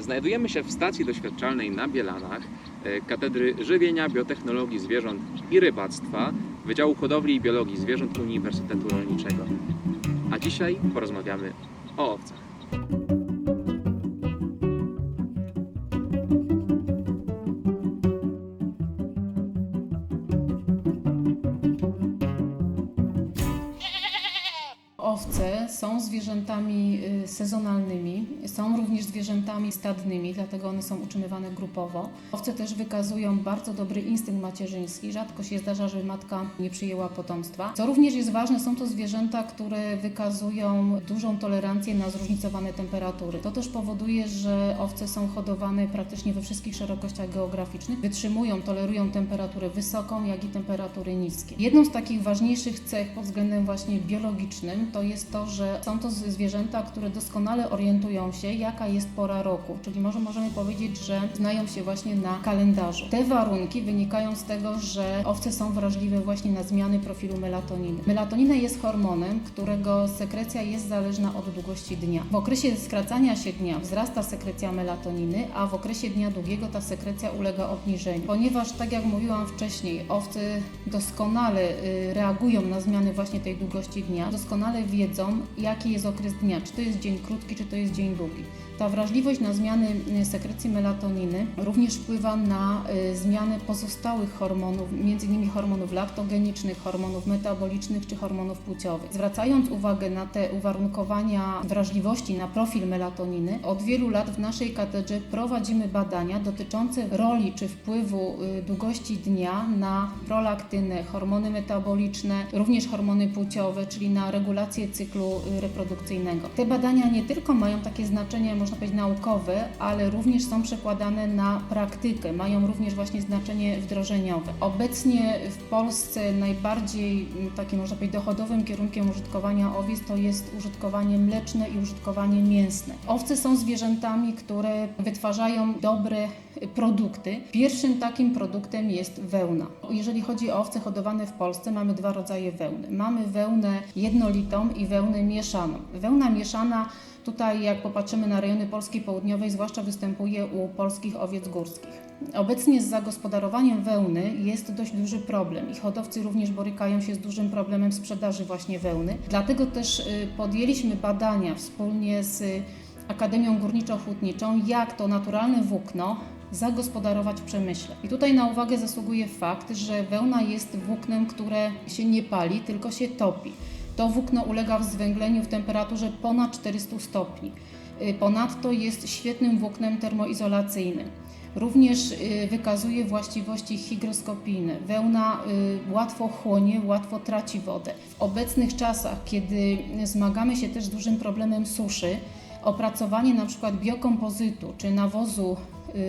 Znajdujemy się w stacji doświadczalnej na Bielanach, e, Katedry Żywienia, Biotechnologii Zwierząt i Rybactwa Wydziału Hodowli i Biologii Zwierząt Uniwersytetu Rolniczego. A dzisiaj porozmawiamy o owcach. Owce są zwierzętami y, sezonalnymi, są również zwierzętami stadnymi, dlatego one są utrzymywane grupowo. Owce też wykazują bardzo dobry instynkt macierzyński. Rzadko się zdarza, żeby matka nie przyjęła potomstwa. Co również jest ważne, są to zwierzęta, które wykazują dużą tolerancję na zróżnicowane temperatury. To też powoduje, że owce są hodowane praktycznie we wszystkich szerokościach geograficznych. Wytrzymują, tolerują temperaturę wysoką, jak i temperatury niskie. Jedną z takich ważniejszych cech pod względem właśnie biologicznym to jest to, że są to zwierzęta, które doskonale orientują się, jaka jest pora roku, czyli może możemy powiedzieć, że znają się właśnie na kalendarzu. Te warunki wynikają z tego, że owce są wrażliwe właśnie na zmiany profilu melatoniny. Melatonina jest hormonem, którego sekrecja jest zależna od długości dnia. W okresie skracania się dnia wzrasta sekrecja melatoniny, a w okresie dnia długiego ta sekrecja ulega obniżeniu. Ponieważ, tak jak mówiłam wcześniej, owce doskonale y, reagują na zmiany właśnie tej długości dnia, doskonale wiedzą, jaki jest okres dnia, czy to jest dzień krótki, czy to jest dzień długi. Ta wrażliwość na zmiany y, sekrecji melatoniny również wpływa na y, zmiany pozostałych hormonów, innymi hormonów laktogenicznych, hormonów metabolicznych czy hormonów płciowych. Zwracając uwagę na te uwarunkowania wrażliwości na profil melatoniny, od wielu lat w naszej katedrze prowadzimy badania dotyczące roli czy wpływu y, długości dnia na prolaktynę, hormony metaboliczne, również hormony płciowe, czyli na regulację cyklu y, reprodukcyjnego. Te badania nie tylko mają takie znaczenie, można powiedzieć, naukowe, ale również są przekładane na praktykę, mają również właśnie znaczenie wdrożeniowe. Obecnie w Polsce najbardziej mm, takim, można powiedzieć, dochodowym kierunkiem użytkowania owiec to jest użytkowanie mleczne i użytkowanie mięsne. Owce są zwierzętami, które wytwarzają dobre y, produkty. Pierwszym takim produktem jest wełna. Jeżeli chodzi o owce hodowane w Polsce, mamy dwa rodzaje wełny. Mamy wełnę jednolitą i wełnę mieszaną. Wełna mieszana Tutaj, jak popatrzymy na rejony Polski Południowej, zwłaszcza występuje u polskich owiec górskich. Obecnie z zagospodarowaniem wełny jest dość duży problem i hodowcy również borykają się z dużym problemem sprzedaży właśnie wełny. Dlatego też y, podjęliśmy badania wspólnie z Akademią Górniczo-Hutniczą, jak to naturalne włókno zagospodarować w przemyśle. I tutaj na uwagę zasługuje fakt, że wełna jest włóknem, które się nie pali, tylko się topi. To włókno ulega zwęgleniu w temperaturze ponad 400 stopni. Y, Ponadto jest świetnym włóknem termoizolacyjnym. Również y, wykazuje właściwości hygroskopijne. Wełna y, łatwo chłonie, łatwo traci wodę. W obecnych czasach, kiedy zmagamy się też z dużym problemem suszy, opracowanie przykład biokompozytu czy nawozu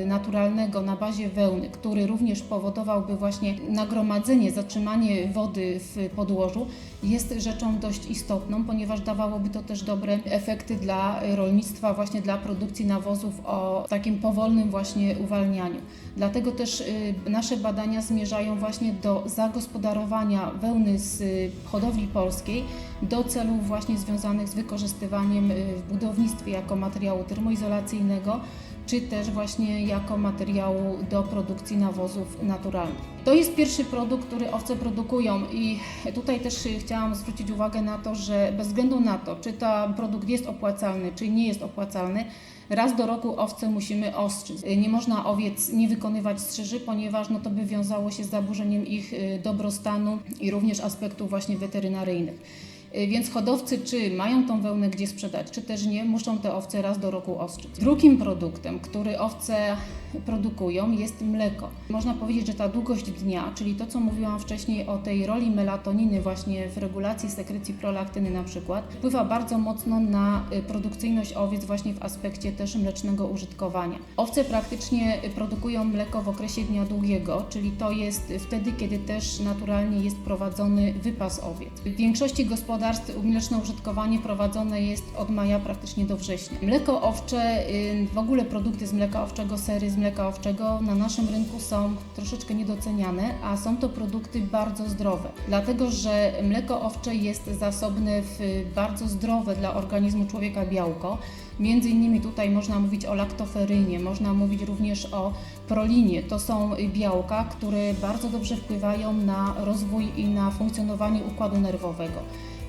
naturalnego na bazie wełny, który również powodowałby właśnie nagromadzenie, zatrzymanie wody w podłożu, jest rzeczą dość istotną, ponieważ dawałoby to też dobre efekty dla rolnictwa, właśnie dla produkcji nawozów o takim powolnym właśnie uwalnianiu. Dlatego też y, nasze badania zmierzają właśnie do zagospodarowania wełny z y, hodowli polskiej do celów właśnie związanych z wykorzystywaniem y, w budownictwie jako materiału termoizolacyjnego, czy też właśnie jako materiału do produkcji nawozów naturalnych. To jest pierwszy produkt, który owce produkują i tutaj też chciałam zwrócić uwagę na to, że bez względu na to, czy ten produkt jest opłacalny, czy nie jest opłacalny, raz do roku owce musimy ostrzyć. Nie można owiec nie wykonywać strzyży, ponieważ no to by wiązało się z zaburzeniem ich y, dobrostanu i również aspektów właśnie weterynaryjnych. Y, Więc hodowcy, czy mają tą wełnę gdzie sprzedać, czy też nie, muszą te owce raz do roku ostrzyć. Drugim produktem, który owce produkują, jest mleko. Można powiedzieć, że ta długość dnia, czyli to, co mówiłam wcześniej o tej roli melatoniny właśnie w regulacji sekrecji prolaktyny na przykład, wpływa bardzo mocno na y, produkcyjność owiec właśnie w aspekcie też mlecznego użytkowania. Owce praktycznie produkują mleko w okresie dnia długiego, czyli to jest wtedy, kiedy też naturalnie jest prowadzony wypas owiec. W większości gospodarstw gospodarstw mleczne użytkowanie prowadzone jest od maja praktycznie do września. Mleko owcze, y, w ogóle produkty z mleka owczego, sery z mleka owczego na naszym rynku są troszeczkę niedoceniane, a są to produkty bardzo zdrowe. Dlatego, że mleko owcze jest zasobne w bardzo zdrowe dla organizmu człowieka białko. Między innymi tutaj można mówić o laktoferynie, można mówić również o prolinie. To są białka, które bardzo dobrze wpływają na rozwój i na funkcjonowanie układu nerwowego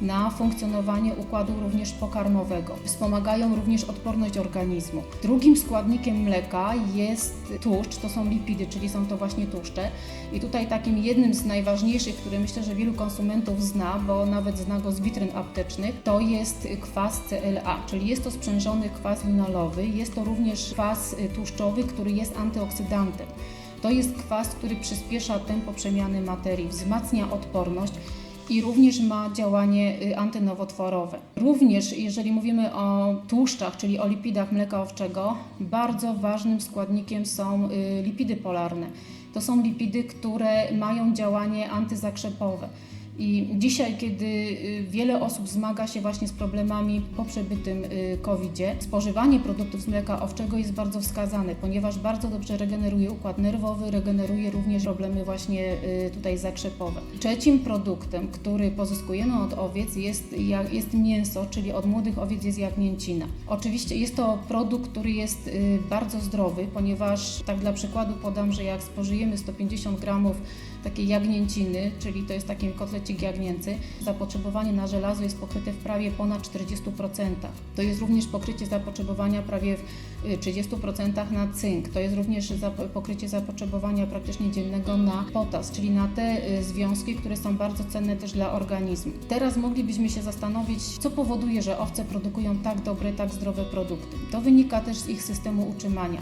na funkcjonowanie układu również pokarmowego. Wspomagają również odporność organizmu. Drugim składnikiem mleka jest tłuszcz, to są lipidy, czyli są to właśnie tłuszcze. I tutaj takim jednym z najważniejszych, który myślę, że wielu konsumentów zna, bo nawet zna go z witryn aptecznych, to jest kwas CLA, czyli jest to sprzężony kwas linolowy. Jest to również kwas tłuszczowy, który jest antyoksydantem. To jest kwas, który przyspiesza tempo przemiany materii, wzmacnia odporność i również ma działanie y, antynowotworowe. Również jeżeli mówimy o tłuszczach, czyli o lipidach mleka owczego, bardzo ważnym składnikiem są y, lipidy polarne. To są lipidy, które mają działanie antyzakrzepowe. I dzisiaj, kiedy y, wiele osób zmaga się właśnie z problemami po przebytym y, COVID-zie, spożywanie produktów z mleka owczego jest bardzo wskazane, ponieważ bardzo dobrze regeneruje układ nerwowy, regeneruje również problemy właśnie y, tutaj zakrzepowe. Trzecim produktem, który pozyskujemy od owiec jest, jest mięso, czyli od młodych owiec jest jagnięcina. Oczywiście jest to produkt, który jest bardzo zdrowy, ponieważ tak dla przykładu podam, że jak spożyjemy 150 gramów takiej jagnięciny, czyli to jest taki kotlecik jagnięcy, zapotrzebowanie na żelazo jest pokryte w prawie ponad 40%. To jest również pokrycie zapotrzebowania prawie w y, 30% na cynk. To jest również pokrycie zapotrzebowania praktycznie dziennego na potas, czyli na te y, związki, które są bardzo cenne też dla organizmu. Teraz moglibyśmy się zastanowić, co powoduje, że owce produkują tak dobre, tak zdrowe produkty. To wynika też z ich systemu utrzymania.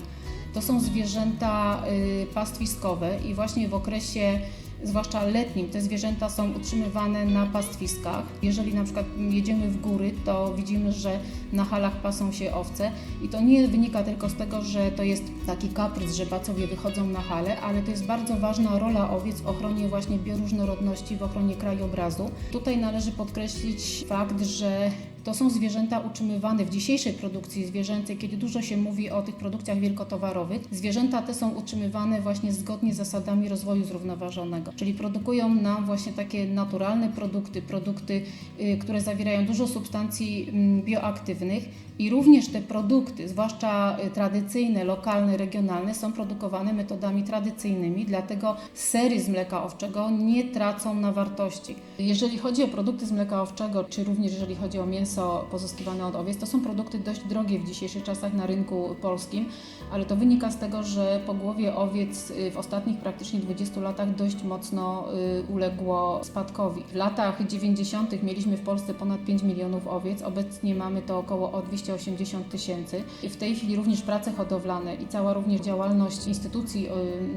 To są zwierzęta y, pastwiskowe i właśnie w okresie zwłaszcza letnim, te zwierzęta są utrzymywane na pastwiskach. Jeżeli na przykład jedziemy w góry, to widzimy, że na halach pasą się owce i to nie wynika tylko z tego, że to jest taki kaprys, że bacowie wychodzą na hale, ale to jest bardzo ważna rola owiec w ochronie właśnie bioróżnorodności, w ochronie krajobrazu. Tutaj należy podkreślić fakt, że to są zwierzęta utrzymywane w dzisiejszej produkcji zwierzęcej, kiedy dużo się mówi o tych produkcjach wielkotowarowych. Zwierzęta te są utrzymywane właśnie zgodnie z zasadami rozwoju zrównoważonego, czyli produkują nam właśnie takie naturalne produkty, produkty, y, które zawierają dużo substancji mm, bioaktywnych i również te produkty, zwłaszcza y, tradycyjne, lokalne, regionalne, są produkowane metodami tradycyjnymi, dlatego sery z mleka owczego nie tracą na wartości. Jeżeli chodzi o produkty z mleka owczego, czy również jeżeli chodzi o mięso pozyskiwane od owiec, to są produkty dość drogie w dzisiejszych czasach na rynku polskim, ale to wynika z tego, że pogłowie owiec y, w ostatnich praktycznie 20 latach dość mocno y, uległo spadkowi. W latach 90. mieliśmy w Polsce ponad 5 milionów owiec, obecnie mamy to około o 280 tysięcy. W tej chwili również prace hodowlane i cała również działalność instytucji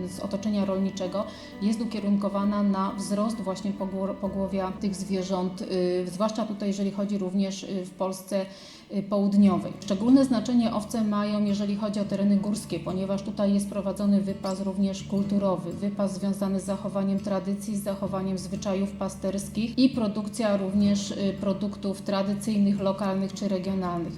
y, z otoczenia rolniczego jest ukierunkowana na wzrost właśnie pogło- pogłowia tych zwierząt, zwłaszcza tutaj, jeżeli chodzi również y, w Polsce y, południowej. Szczególne znaczenie owce mają, jeżeli chodzi o tereny górskie, ponieważ tutaj jest prowadzony wypas również kulturowy, wypas związany z zachowaniem tradycji, z zachowaniem zwyczajów pasterskich i produkcja również y, produktów tradycyjnych, lokalnych czy regionalnych.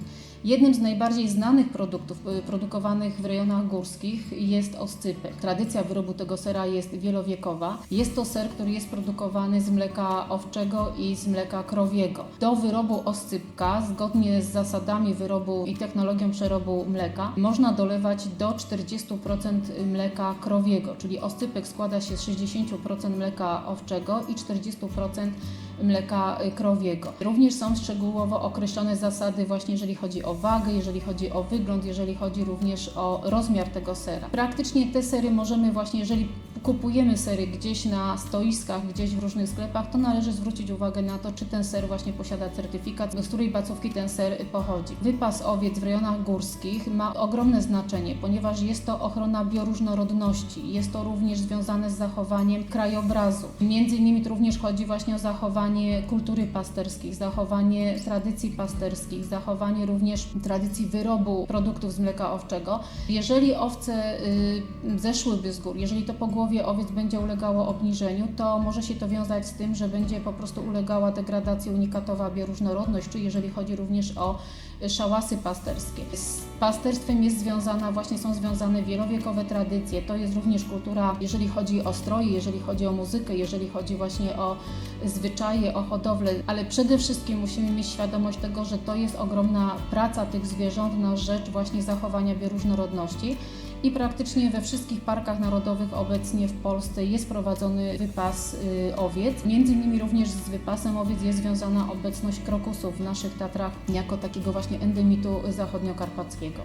Jednym z najbardziej znanych produktów y, produkowanych w rejonach górskich jest oscypek. Tradycja wyrobu tego sera jest wielowiekowa. Jest to ser, który jest produkowany z mleka owczego i z mleka krowiego. Do wyrobu oscypka, zgodnie z zasadami wyrobu i technologią przerobu mleka, można dolewać do 40% mleka krowiego, czyli oscypek składa się z 60% mleka owczego i 40% mleka y, krowiego. Również są szczegółowo określone zasady właśnie jeżeli chodzi o wagę, jeżeli chodzi o wygląd, jeżeli chodzi również o rozmiar tego sera. Praktycznie te sery możemy właśnie, jeżeli kupujemy sery gdzieś na stoiskach, gdzieś w różnych sklepach, to należy zwrócić uwagę na to, czy ten ser właśnie posiada certyfikat, z której bacówki ten ser pochodzi. Wypas owiec w rejonach górskich ma ogromne znaczenie, ponieważ jest to ochrona bioróżnorodności, jest to również związane z zachowaniem krajobrazu. Między innymi tu również chodzi właśnie o zachowanie kultury pasterskich, zachowanie tradycji pasterskich, zachowanie również tradycji wyrobu produktów z mleka owczego. Jeżeli owce y, zeszłyby z gór, jeżeli to pogłowie pogowie owiec będzie ulegało obniżeniu, to może się to wiązać z tym, że będzie po prostu ulegała degradacji unikatowa bioróżnorodność, czy jeżeli chodzi również o szałasy pasterskie. Z pasterstwem jest związana, właśnie są związane wielowiekowe tradycje. To jest również kultura, jeżeli chodzi o stroje, jeżeli chodzi o muzykę, jeżeli chodzi właśnie o zwyczaje, o hodowlę, ale przede wszystkim musimy mieć świadomość tego, że to jest ogromna praca tych zwierząt na rzecz właśnie zachowania bioróżnorodności. I praktycznie we wszystkich parkach narodowych obecnie w Polsce jest prowadzony wypas y, owiec. Między innymi również z wypasem owiec jest związana obecność krokusów w naszych Tatrach jako takiego właśnie endemitu zachodniokarpackiego.